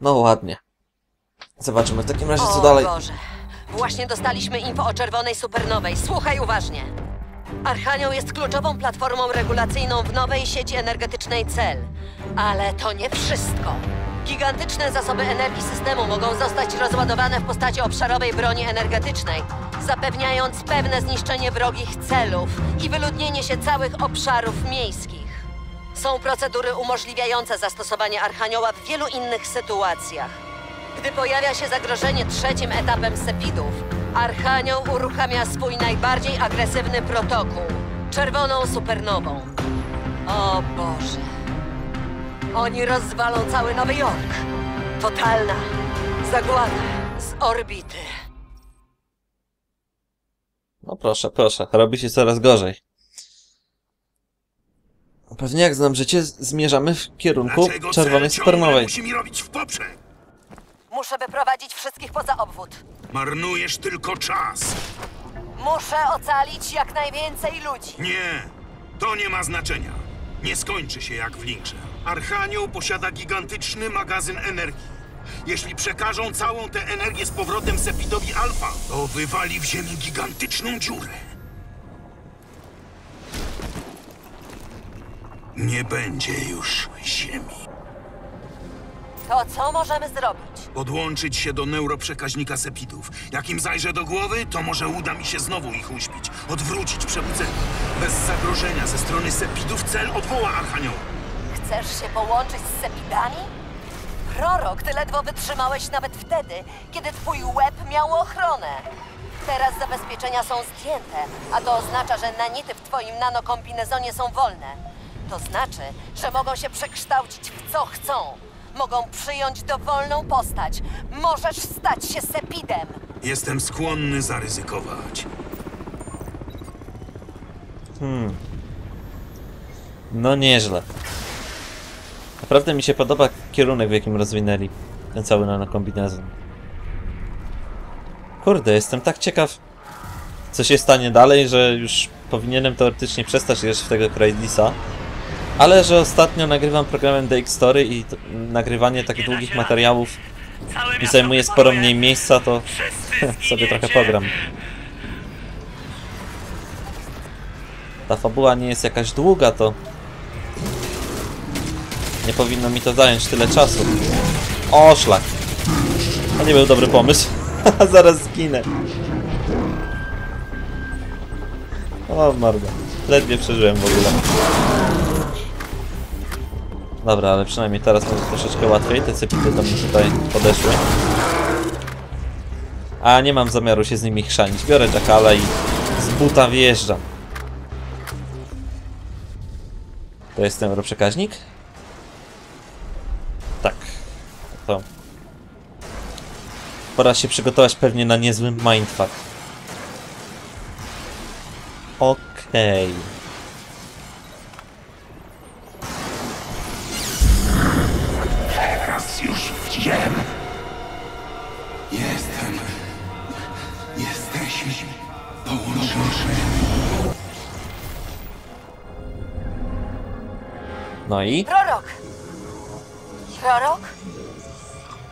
No ładnie. Zobaczymy w takim razie co O dalej. Boże. Właśnie dostaliśmy info o czerwonej supernowej. Słuchaj uważnie. Archanioł jest kluczową platformą regulacyjną w nowej sieci energetycznej CEL. Ale to nie wszystko. Gigantyczne zasoby energii systemu mogą zostać rozładowane w postaci obszarowej broni energetycznej, zapewniając pewne zniszczenie wrogich celów i wyludnienie się całych obszarów miejskich. Są procedury umożliwiające zastosowanie Archanioła w wielu innych sytuacjach. Gdy pojawia się zagrożenie trzecim etapem Sepidów, Archanioł uruchamia swój najbardziej agresywny protokół czerwoną supernową. O Boże. Oni rozwalą cały Nowy Jork. Totalna zagłada z orbity. No proszę, proszę. Robi się coraz gorzej. Pewnie jak znam życie, zmierzamy w kierunku Dlaczego czerwonej supernowej. musi mi robić w poprzek? Muszę wyprowadzić wszystkich poza obwód. Marnujesz tylko czas. Muszę ocalić jak najwięcej ludzi. Nie, to nie ma znaczenia. Nie skończy się jak w Linkrze. Archanioł posiada gigantyczny magazyn energii. Jeśli przekażą całą tę energię z powrotem Sepidowi Alfa, to wywali w ziemi gigantyczną dziurę. Nie będzie już ziemi. To co możemy zrobić? Podłączyć się do neuroprzekaźnika Sepidów. Jak im zajrzę do głowy, to może uda mi się znowu ich uśpić. Odwrócić przebudzenie. Bez zagrożenia ze strony Sepidów cel odwoła Archanioła. Chcesz się połączyć z Sepidami? Prorok, ty ledwo wytrzymałeś nawet wtedy, kiedy twój łeb miał ochronę. Teraz zabezpieczenia są zdjęte, a to oznacza, że nanity w twoim nanokombinezonie są wolne. To znaczy, że mogą się przekształcić w co chcą. Mogą przyjąć dowolną postać. Możesz stać się Sepidem. Jestem skłonny zaryzykować. No nieźle. Naprawdę mi się podoba kierunek, w jakim rozwinęli ten cały nanokombinezon. Kurde, jestem tak ciekaw, co się stanie dalej, że już powinienem teoretycznie przestać grać w tego Crysisa. Ale że ostatnio nagrywam programem DX Story i nagrywanie tak długich materiałów zajmuje sporo mniej miejsca, to sobie trochę pogram. Ta fabuła nie jest jakaś długa, to nie powinno mi to zająć tyle czasu. O, szlak. To nie był dobry pomysł. Zaraz zginę. O, morda. Ledwie przeżyłem w ogóle. Dobra, ale przynajmniej teraz może troszeczkę łatwiej. Te cepity do mnie tutaj podeszły. A nie mam zamiaru się z nimi chrzanić. Biorę Jackala i z buta wjeżdżam. To jest ten europrzekaźnik? Tak. To. Pora się przygotować pewnie na niezły mindfuck. Okej. Teraz wiem. Jestem. Jesteś połączony. No i? Prorok! Prorok?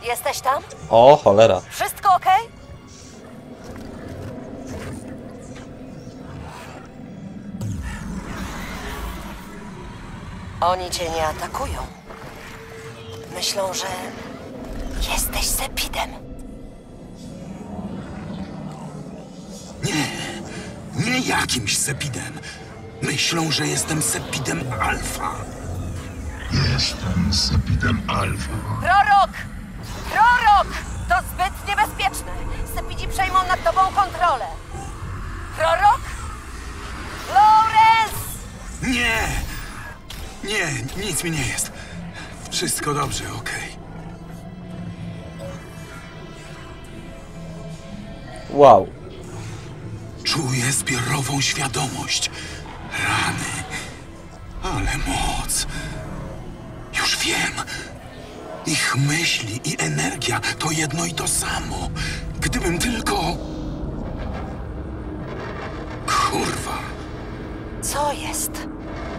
Jesteś tam? O, cholera. Wszystko okej? Oni cię nie atakują. Myślą, że jesteś Sepidem. Nie jakimś Sepidem. Myślą, że jestem Sepidem Alfa. Jestem Sepidem Alfa. Prorok! Prorok! To zbyt niebezpieczne. Sepidzi przejmą nad tobą kontrolę. Prorok? Lawrence! Nie! Nie, nic mi nie jest. Wszystko dobrze, okej. Wow. Czuję zbiorową świadomość. Rany. Ale moc. Już wiem. Ich myśli i energia to jedno i to samo. Gdybym tylko. Kurwa. Co jest?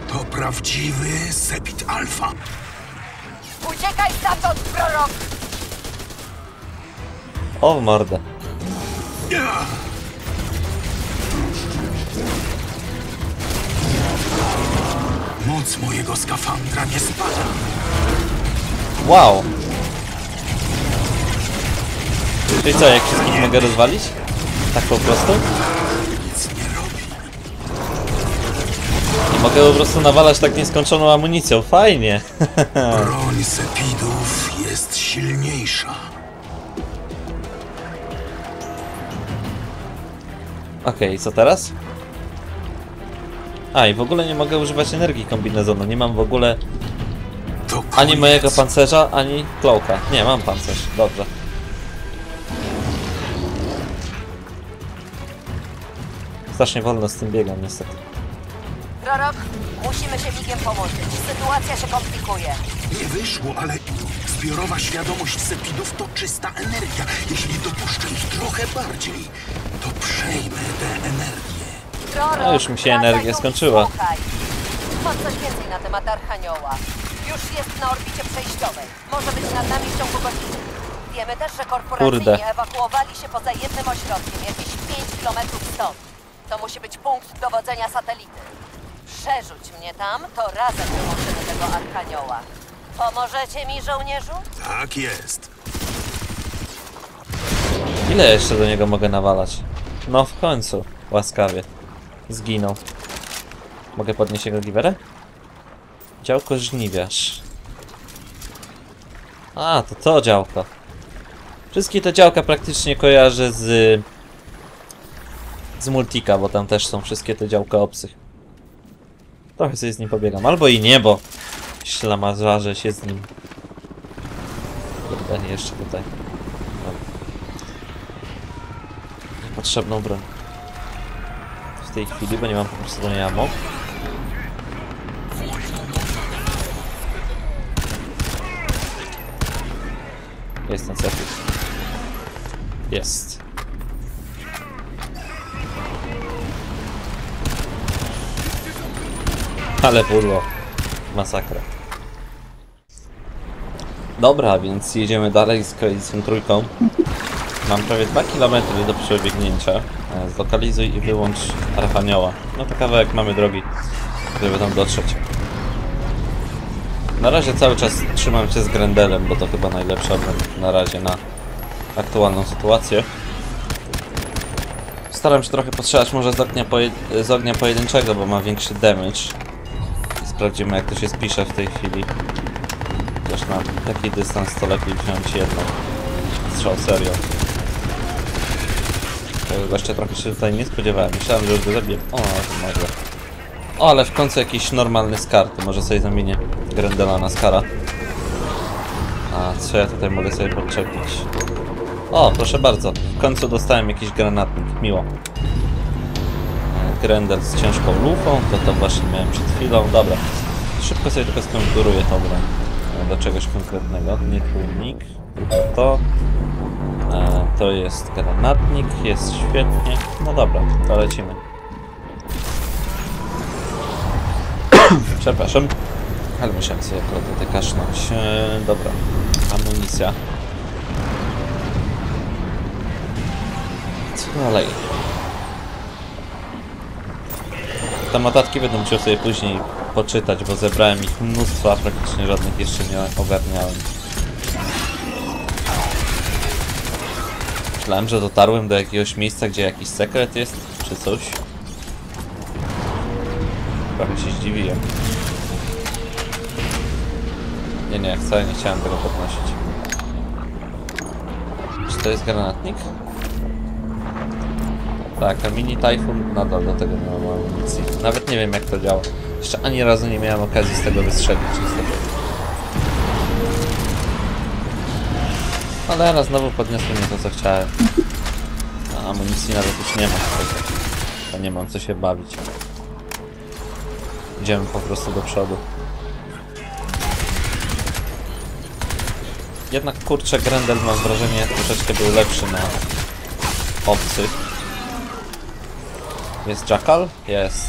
To prawdziwy Sepit Alfa. Uciekaj stamtąd, prorok! O w mordę. Moc mojego skafandra nie spada. Wow. Czyli co, jak wszystkich mogę rozwalić? Tak po prostu? I mogę po prostu nawalać tak nieskończoną amunicją. Fajnie. Broń Sepidów jest silniejsza. Okej, co teraz? A, i w ogóle nie mogę używać energii kombinezonu. Nie mam w ogóle ani mojego pancerza, ani klołka. Nie, mam pancerz. Dobrze. Strasznie wolno z tym biegam, niestety. Prorok, musimy się migiem połączyć. Sytuacja się komplikuje. Nie wyszło, ale zbiorowa świadomość Sepidów to czysta energia. Jeśli dopuszczę ich trochę bardziej, to przejmę tę energię. Prorok, No, już mi się energia skończyła. Mam coś więcej na temat Archanioła. Już jest na orbicie przejściowej. Może być nad nami w ciągu godziny. Wiemy też, że korporacyjni Kurde. ewakuowali się poza jednym ośrodkiem, jakieś 5 kilometrów stąd. To musi być punkt dowodzenia satelity. Przerzuć mnie tam, to razem wyłączymy tego Archanioła. Pomożecie mi, żołnierzu? Tak jest. Ile jeszcze do niego mogę nawalać? No w końcu, łaskawie. Zginął. Mogę podnieść jego giwerę? Działko żniwiarz. A, to to działko. Wszystkie te działka praktycznie kojarzę z... Z Multika, bo tam też są wszystkie te działka obcych. Trochę sobie z nim pobiegam. Albo i nie, bo ślamazarze się z nim. Kurde, jeszcze tutaj. Potrzebną broń. W tej chwili, bo nie mam po prostu do niej ammo. Jest ten sepik. Jest. Ale pudło. Masakra. Dobra, więc jedziemy dalej z koalicją trójką. Mam prawie 2 km do przebiegnięcia. E, Zlokalizuj i wyłącz Archanioła. No to kawałek mamy drogi, żeby tam dotrzeć. Na razie cały czas trzymam się z Grendelem, bo to chyba najlepsza na razie na aktualną sytuację. Staram się trochę postrzelać może z ognia, z ognia pojedynczego, bo ma większy damage. Sprawdzimy jak to się spisze w tej chwili. Chociaż na taki dystans to lepiej wziąć jedną strzał serio. Tego gościa trochę się tutaj nie spodziewałem. Myślałem, że już go zabiję. O, to. O, ale w końcu jakiś normalny skar. To może sobie zamienię Grendela na skara. A co ja tutaj mogę sobie podczepić? O, proszę bardzo. W końcu dostałem jakiś granatnik. Miło. E, Grendel z ciężką lufą. To to właśnie miałem przed chwilą. Dobra. Szybko sobie tylko skonfiguruję tą broń. E, Do czegoś konkretnego. Nie tłumik. Tylko to. To jest granatnik, jest świetnie. No dobra, to lecimy. Przepraszam, ale musiałem sobie akurat tutaj kasznąć. E, dobra, amunicja. Co dalej? Te notatki będę musiał sobie później poczytać, bo zebrałem ich mnóstwo, a praktycznie żadnych jeszcze nie ogarniałem. Myślałem, że dotarłem do jakiegoś miejsca, gdzie jakiś sekret jest, czy coś. Trochę się zdziwiłem. Nie, nie, wcale nie chciałem tego podnosić. Czy to jest granatnik? Tak, a mini Typhoon nadal do tego nie mam amunicji. Nawet nie wiem jak to działa. Jeszcze ani razu nie miałem okazji z tego wystrzelić niestety. Ale raz znowu podniosłem nie to co chciałem. A amunicji nawet już nie ma. To nie mam co się bawić. Idziemy po prostu do przodu. Jednak kurczę Grendel mam wrażenie troszeczkę był lepszy na obcych. Jest Jackal? Jest.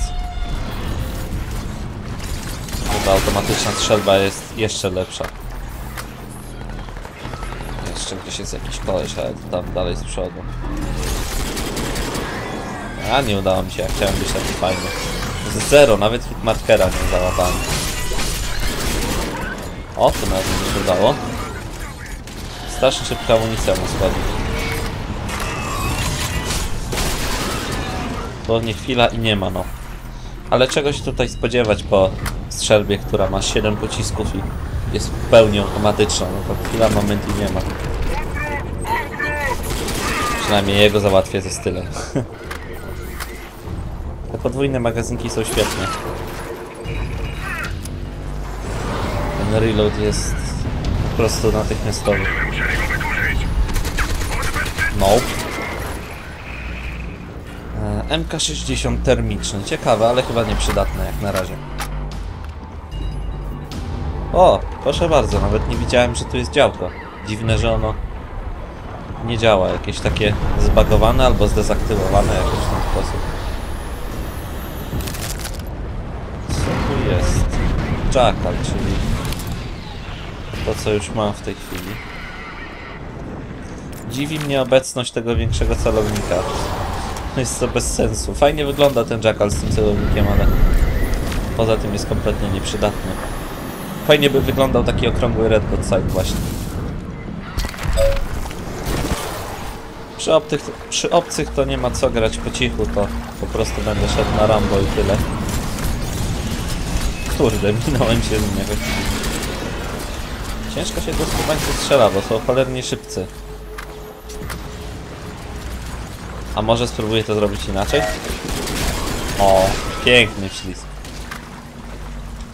Chyba automatyczna strzelba jest jeszcze lepsza. Jeszcze gdzieś jest jakiś koleś, ale tam dalej z przodu. A nie udało mi się, ja chciałem być taki fajny. Z zero, nawet hitmarkera nie załapałem. O, to nawet mi się udało. Strasznie szybka amunicja mu schodzi. Dosłownie chwila i nie ma, no. Ale czego się tutaj spodziewać po strzelbie, która ma 7 pocisków i jest w pełni automatyczna. No to chwila, moment i nie ma. Przynajmniej jego załatwię ze stylem. Te podwójne magazynki są świetne. Ten reload jest po prostu natychmiastowy. Nope. E, MK60 termiczny. Ciekawe, ale chyba nieprzydatne jak na razie. O, proszę bardzo, nawet nie widziałem, że tu jest działko. Dziwne, że ono nie działa. Jakieś takie zbagowane albo zdezaktywowane w ten sposób. Co tu jest? Jackal, czyli to, co już mam w tej chwili. Dziwi mnie obecność tego większego celownika. Jest to bez sensu. Fajnie wygląda ten Jackal z tym celownikiem, ale poza tym jest kompletnie nieprzydatny. Fajnie by wyglądał taki okrągły Red Dot Sight właśnie. Przy, obcych, przy obcych to nie ma co grać po cichu, to po prostu będę szedł na Rambo i tyle. Kurde, minąłem się z jakoś. Ciężko się do skubańców strzela, bo są cholernie szybcy. A może spróbuję to zrobić inaczej? O, piękny ślizg.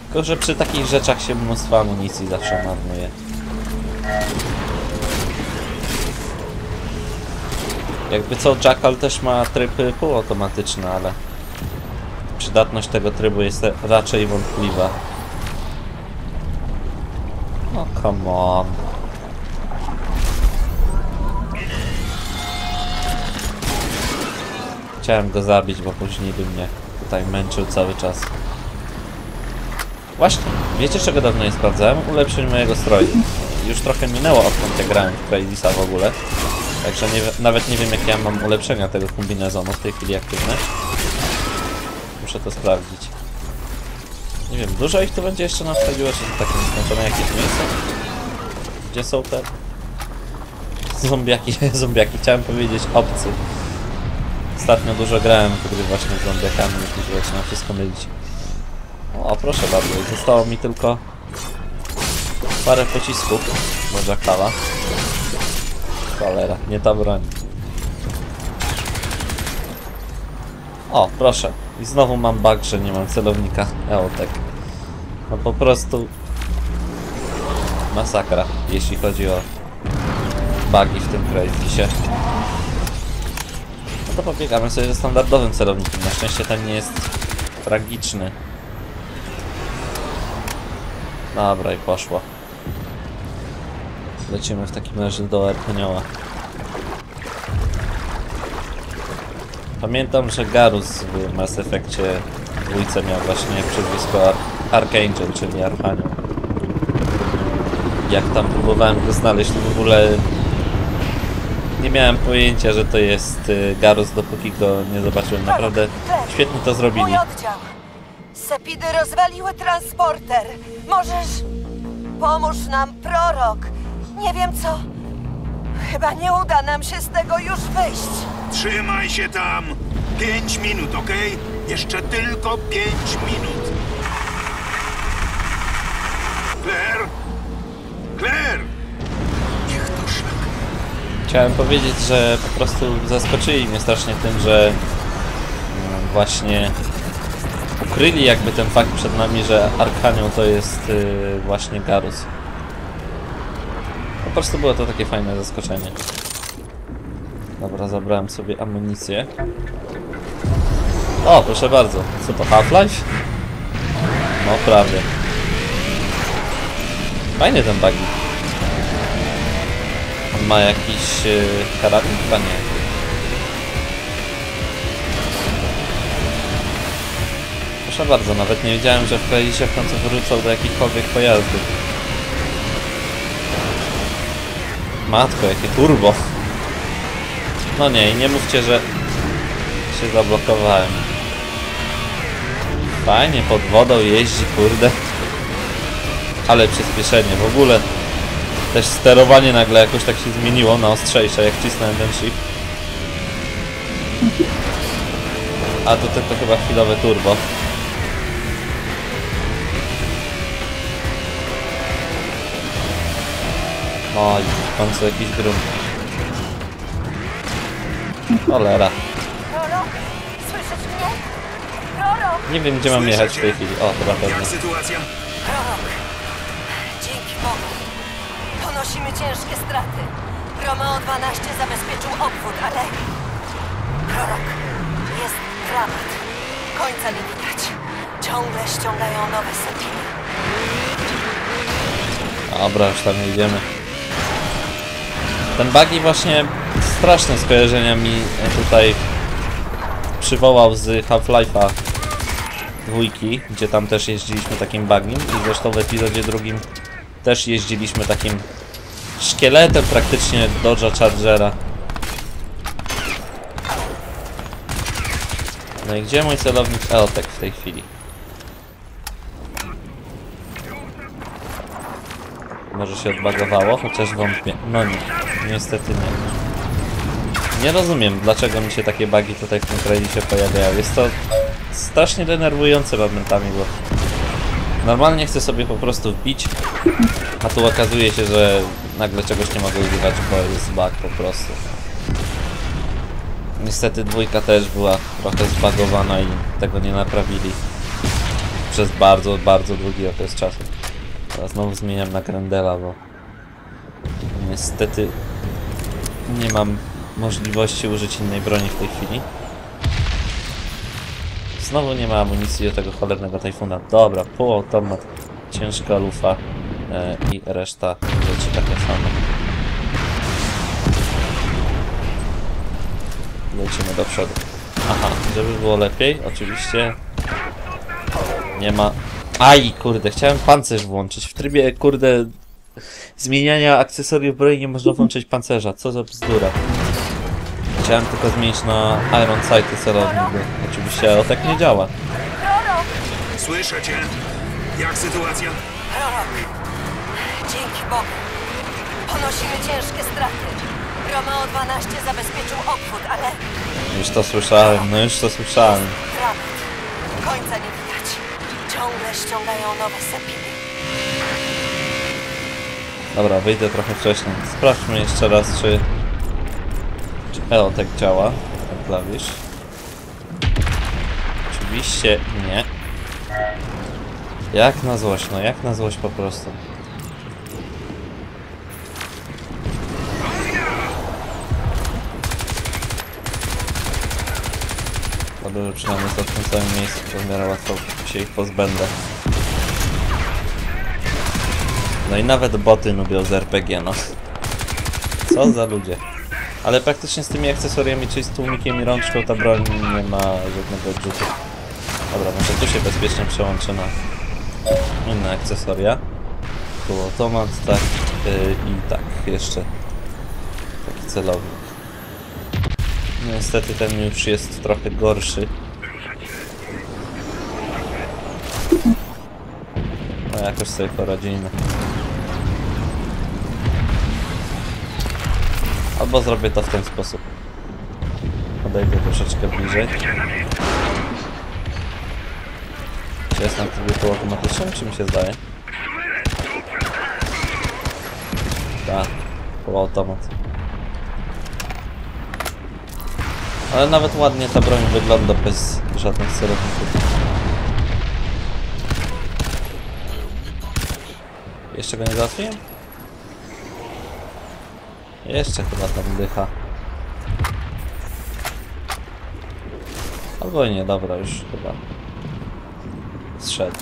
Tylko, że przy takich rzeczach się mnóstwo amunicji zawsze marnuje. Jakby co, Jackal też ma tryby półautomatyczne, ale przydatność tego trybu jest raczej wątpliwa. No come on. Chciałem go zabić, bo później by mnie tutaj męczył cały czas. Właśnie, wiecie czego dawno nie sprawdzałem? Ulepszeń mojego stroju. Już trochę minęło odkąd ja grałem w Crazysa w ogóle. Także nie, nawet nie wiem jakie ja mam ulepszenia tego kombinezonu w tej chwili aktywne. Muszę to sprawdzić. Nie wiem, dużo ich tu będzie jeszcze nastawiło, czy to takie nieskończone jakieś miejsce? Gdzie są te... Zombiaki, zombiaki, chciałem powiedzieć obcy. Ostatnio dużo grałem w gry właśnie z zombiakami, już się zaczyna wszystko mylić. O, proszę bardzo, zostało mi tylko parę pocisków do Jackala. Cholera, nie ta broń. O, proszę. I znowu mam bug, że nie mam celownika Eotek. No po prostu masakra, jeśli chodzi o bugi w tym Crazysie. No to pobiegamy sobie ze standardowym celownikiem. Na szczęście ten nie jest tragiczny. Dobra i poszło. Lecimy w takim razie do Arkanioła. Pamiętam, że Garus w Mass Effectie dwójce miał właśnie przezwisko Ar Archangel, czyli Archanioł. Jak tam próbowałem go znaleźć, to w ogóle nie miałem pojęcia, że to jest y, Garus, dopóki go nie zobaczyłem. Naprawdę świetnie to zrobili. Mój oddział. Sepidy rozwaliły transporter. Możesz... Pomóż nam, prorok. Nie wiem co... Chyba nie uda nam się z tego już wyjść. Trzymaj się tam! Pięć minut, okej? Jeszcze tylko pięć minut. Claire? Claire! Niech to szlak. Chciałem powiedzieć, że po prostu zaskoczyli mnie strasznie tym, że mm, właśnie ukryli jakby ten fakt przed nami, że Arkanioł to jest y, właśnie Garus. Prostu było to takie fajne zaskoczenie. Dobra, zabrałem sobie amunicję. O, proszę bardzo. Co to, Half-Life? No, prawie. Fajny ten buggy. On ma jakiś yy, karabin? Chyba nie. Proszę bardzo, nawet nie wiedziałem, że w Kraisie w końcu wrócą do jakichkolwiek pojazdów. Matko, jakie turbo. No nie, nie mówcie, że się zablokowałem. Fajnie, pod wodą jeździ, kurde. Ale przyspieszenie, w ogóle też sterowanie nagle jakoś tak się zmieniło na ostrzejsze, jak cisnąłem ten shift. A to chyba chwilowe turbo. Oj, w końcu jakiś grunt. Cholera. Prorok, słyszysz mnie? Prorok! Nie wiem gdzie mam jechać w tej chwili. O, chyba pewnie. Jak sytuacja? Dzięki Bogu! Ponosimy ciężkie straty. Romeo 12 zabezpieczył obwód, ale... Prorok, jest dramat. Końca nie widać. Ciągle ściągają nowe sepiny. Dobra, już tam jedziemy. Ten buggy właśnie straszne skojarzenia mi tutaj przywołał z Half-Life'a dwójki, gdzie tam też jeździliśmy takim bugiem i zresztą w epizodzie drugim też jeździliśmy takim szkieletem praktycznie Dodge'a Chargera. No i gdzie mój celownik Eotek w tej chwili? Może się odbagowało, chociaż wątpię. No nie, niestety nie. Nie rozumiem, dlaczego mi się takie bugi tutaj w tym krainie pojawiają. Jest to strasznie denerwujące momentami, bo normalnie chcę sobie po prostu wbić, a tu okazuje się, że nagle czegoś nie mogę używać, bo jest bug po prostu. Niestety dwójka też była trochę zbagowana i tego nie naprawili przez bardzo, bardzo długi okres czasu. Teraz znowu zmieniam na Grendela, bo niestety nie mam możliwości użyć innej broni w tej chwili. Znowu nie ma amunicji do tego cholernego tajfuna. Dobra, półautomat, ciężka lufa e, i reszta rzeczy takie same. Lecimy do przodu. Aha, żeby było lepiej, oczywiście nie ma Aj, kurde, chciałem pancerz włączyć. W trybie, kurde, zmieniania akcesoriów broni nie można włączyć pancerza. Co za bzdura. Chciałem tylko zmienić na Iron Sighty celownik, bo oczywiście tak nie działa. Słyszę cię. Jak sytuacja? Prorok! Dzięki Bogu! Ponosimy ciężkie straty. Romeo 12 zabezpieczył obwód, ale... Już to słyszałem, no już to słyszałem. Dramat. Końca nie. Ciągle ściągają nowe sepiny. Dobra, wyjdę trochę wcześniej. Sprawdźmy jeszcze raz, czy... Czy Eotek działa, ten klawisz. Oczywiście nie. Jak na złość, no jak na złość po prostu. Dobrze, że przynajmniej to w tym samym miejscu, to w miarę łatwo się ich pozbędę. No i nawet boty lubią z RPG, no. Co za ludzie. Ale praktycznie z tymi akcesoriami, czyli z tłumikiem i rączką, ta broń nie ma żadnego odrzutu. Dobra, może tu się bezpiecznie przełączę na inne akcesoria. Tu automat, tak, yy, i tak, jeszcze taki celownik. Niestety ten już jest trochę gorszy. No jakoś sobie poradzimy. Albo zrobię to w ten sposób. Podejdę troszeczkę bliżej. Czy jest na trybie półautomatycznym, czy mi się zdaje? Tak, półautomat. Ale nawet ładnie ta broń wygląda bez żadnych celowników. Jeszcze go nie załatwiłem? Jeszcze chyba tam dycha. Albo nie, dobra, już chyba zszedł.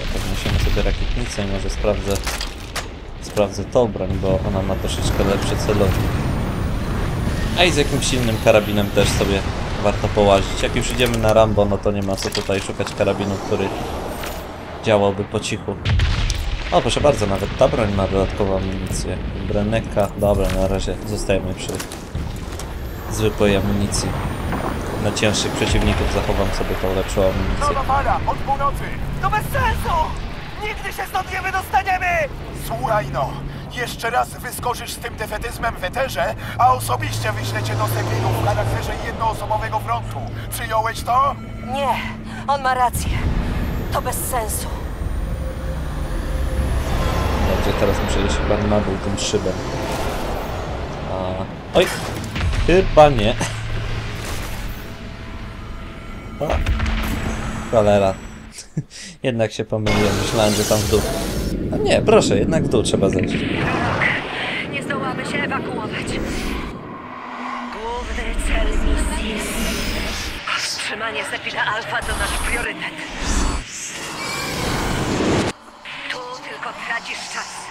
Ja podniesiemy sobie rakietnicę i może sprawdzę sprawdzę tą broń, bo ona ma troszeczkę lepszy celownik. A i z jakimś innym karabinem też sobie warto połazić. Jak już idziemy na Rambo, no to nie ma co tutaj szukać karabinu, który działałby po cichu. O, proszę bardzo, nawet ta broń ma dodatkową amunicję. Breneka, dobra, na razie zostajemy przy zwykłej amunicji. Na cięższych przeciwników zachowam sobie tą lepszą amunicję. Nowa fala, od północy! To bez sensu! Nigdy się stąd nie wydostaniemy! Słuchaj no, jeszcze raz wyskoczysz z tym defetyzmem w eterze, a osobiście wyślę cię do Sepinu w charakterze jednoosobowego frontu. Przyjąłeś to? Nie, on ma rację. To bez sensu. Dobrze, teraz muszę iść chyba na dół tym szybem. A... Oj! Chyba nie. O. Cholera. jednak się pomyliłem, myślałem, że tam w dół. Nie, proszę, jednak w dół trzeba zejść. Nie zdołamy się ewakuować. Główny cel misji. Wstrzymanie Sepida Alfa to nasz priorytet. Tu tylko tracisz czas.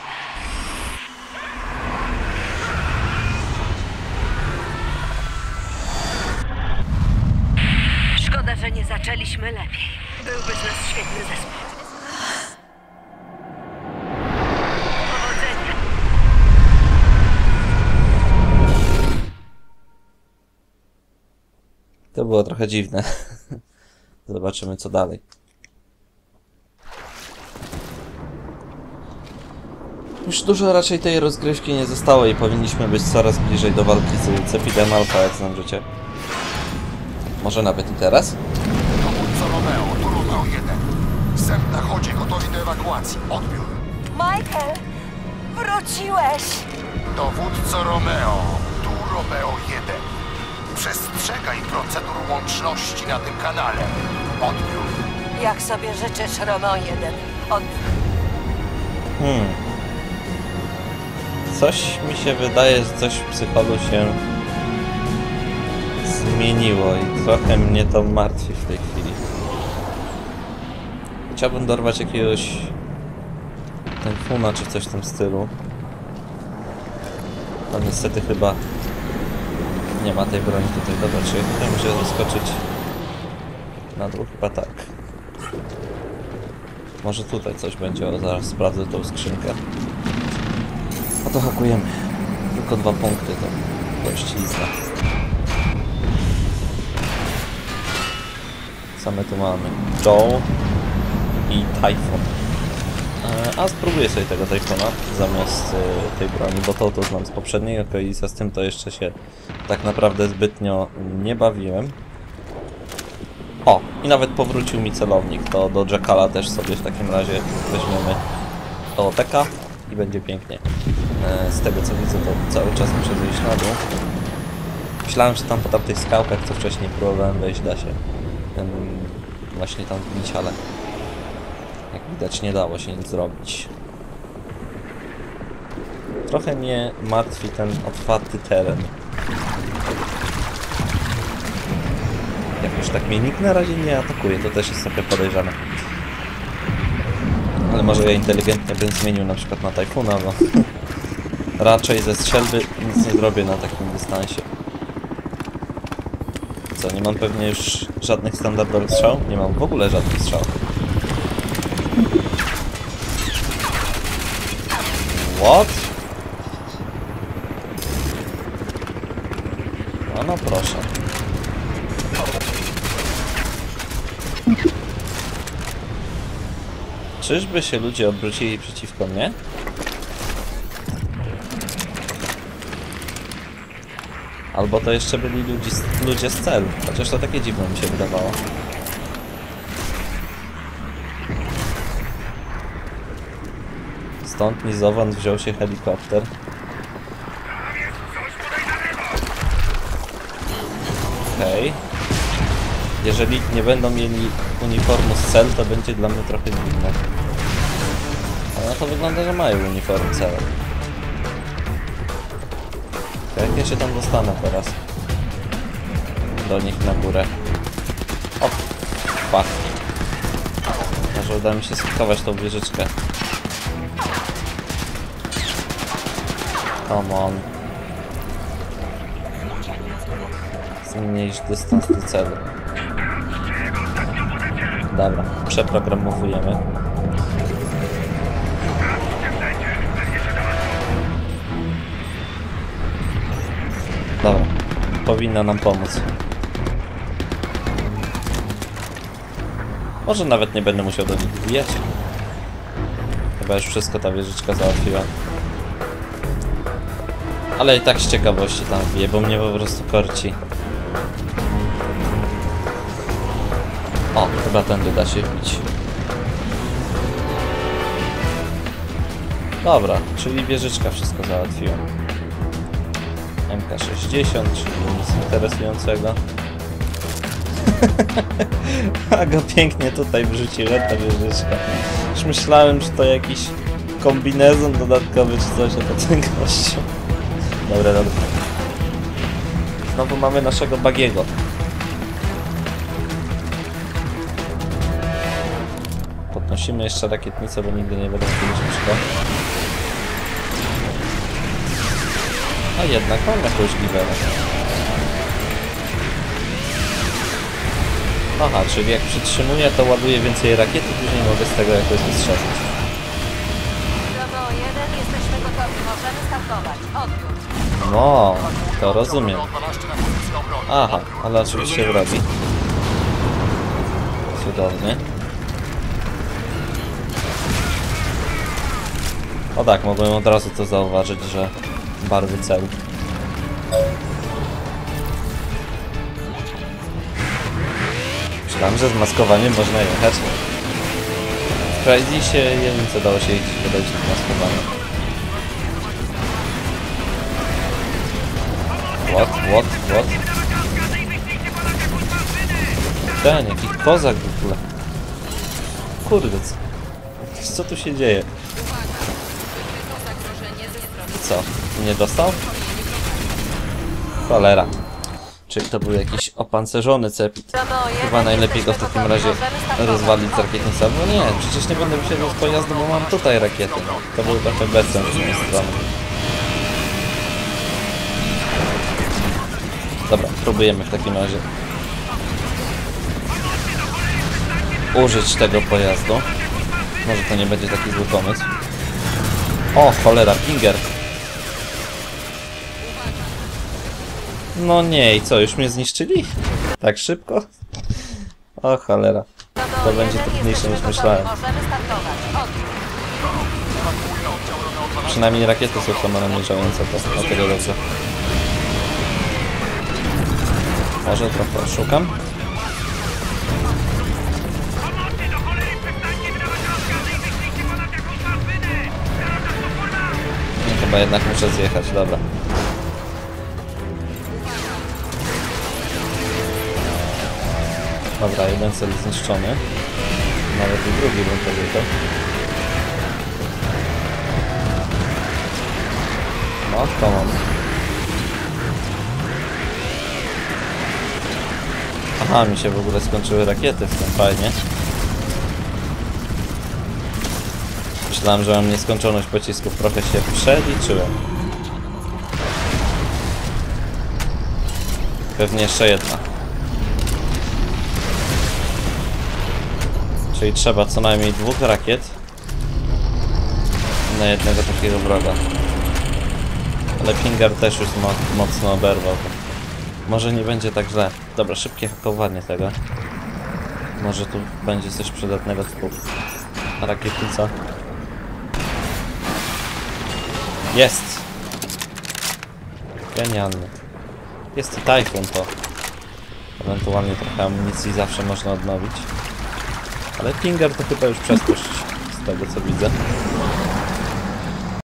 Szkoda, że nie zaczęliśmy lepiej. Byłby z nas świetny zespół. Było trochę dziwne. Zobaczymy co dalej. Już dużo raczej tej rozgrywki nie zostało i powinniśmy być coraz bliżej do walki z Cepidem Alpha, jak znam życie. Może nawet i teraz? Dowódco Romeo, tu Romeo 1. Sem na chodzie, gotowi do ewakuacji. Odbiór. Michael, wróciłeś! Dowódco Romeo, tu Romeo 1. Przestrzegaj procedur łączności na tym kanale. Odbiór. Jak sobie życzysz, Romeo 1? Od... Hmm. Coś mi się wydaje, że coś w psycholu się zmieniło i trochę mnie to martwi w tej chwili. Chciałbym dorwać jakiegoś Typhoona czy coś w tym stylu. No niestety chyba nie ma tej broni tutaj. Dobra, czy tutaj muszę zaskoczyć na dół? Chyba tak. Może tutaj coś będzie, o zaraz sprawdzę tą skrzynkę. No to hakujemy. Tylko dwa punkty to dość lista. Same tu mamy Joe i Typhoon. A spróbuję sobie tego Typhoona zamiast e, tej broni, bo to to znam z poprzedniej okolicy, z tym to jeszcze się tak naprawdę zbytnio nie bawiłem. O, i nawet powrócił mi celownik, to do Jackala też sobie w takim razie weźmiemy do teka i będzie pięknie. E, Z tego co widzę, to cały czas muszę zejść na dół. Myślałem, że tam po tamtych skałkach, co wcześniej próbowałem wejść, da się właśnie tam wbić, ale jak widać nie dało się nic zrobić. Trochę mnie martwi ten otwarty teren. Jakoś tak mnie nikt na razie nie atakuje, to też jest trochę podejrzane. Ale może ja inteligentnie bym zmienił na przykład na Typhoona, bo raczej ze strzelby nic nie zrobię na takim dystansie. Co, nie mam pewnie już żadnych standardowych strzał? Nie mam w ogóle żadnych strzał. What? No no proszę. Czyżby się ludzie obrócili przeciwko mnie? Albo to jeszcze byli ludzi, ludzie z celu. Chociaż to takie dziwne mi się wydawało. Stąd ni zowąd wziął się helikopter. Okej. Jeżeli nie będą mieli uniformu z cel, to będzie dla mnie trochę dziwne. Na to wygląda, że mają uniform cel. Jak ja się tam dostanę teraz? Do nich na górę. O! Fuck. Może uda mi się skakować tą wieżyczkę. Come on. Zmniejsz dystans do celu. Dobra, przeprogramowujemy. Dobra, powinna nam pomóc. Może nawet nie będę musiał do nich wbijać. Chyba już wszystko ta wieżyczka załatwiła. Ale i tak z ciekawości tam wbiję, bo mnie po prostu korci. O, chyba tędy da się wbić. Dobra, czyli wieżyczka wszystko załatwiła. MK60, czyli nic interesującego. A go pięknie tutaj wrzuciłem, ta wieżyczka. Już myślałem, że to jakiś kombinezon dodatkowy czy coś, a to. Dobra, dobra. Znowu mamy naszego bagiego. Podnosimy jeszcze rakietnicę, bo nigdy nie będę kiedyś szybko. A jednak mam jakąś giwerę. Aha, czyli jak przytrzymuję, to ładuję więcej rakiet i później mogę z tego jakoś wystrzelić. Romeo 1, jesteśmy gotowi. Możemy startować. Odbiór. No, to rozumiem. Aha, ale oczywiście robi. Cudownie. O tak, mogłem od razu to zauważyć, że barwy celu. Myślałem, że z maskowaniem można jechać. W Crysisie jedynce dało się jeździć wydać z maskowaniem. What, what? Ten, jaki kozak w ogóle. Kurde, co, co tu się dzieje? Co, nie dostał? Cholera. Czyli to był jakiś opancerzony cepit. Romeo 1, Chyba najlepiej go w takim razie rozwalić z rakietnicą. No nie, przecież nie będę wysiadał z pojazdu, bo mam tutaj rakiety. No. To był trochę bez sensu z mojej strony. Dobra, próbujemy w takim razie użyć tego pojazdu. Może to nie będzie taki zły pomysł. O, cholera, Pinger. No nie, i co, już mnie zniszczyli? Tak szybko? O cholera. To będzie 1, trudniejsze niż myślałem. Przynajmniej rakiety są samonamierzające, to dlatego dobrze. Może trochę szukam. Chyba jednak muszę zjechać, dobra. Dobra, jeden cel zniszczony. Nawet i drugi bym powiedział. No, to mam. Aha, mi się w ogóle skończyły rakiety w tym, fajnie. Myślałem, że mam nieskończoność pocisków, trochę się przeliczyłem. Pewnie jeszcze jedna. Czyli trzeba co najmniej dwóch rakiet na jednego takiego wroga. Ale Pingar też już mo mocno oberwał. Może nie będzie tak źle. Dobra, szybkie hakowanie tego. Może tu będzie coś przydatnego typu rakietnica. Jest! Genialny. Jest i Typhoon to. Ewentualnie trochę amunicji zawsze można odnowić. Ale Pingar to chyba już przeskoczyć z tego co widzę.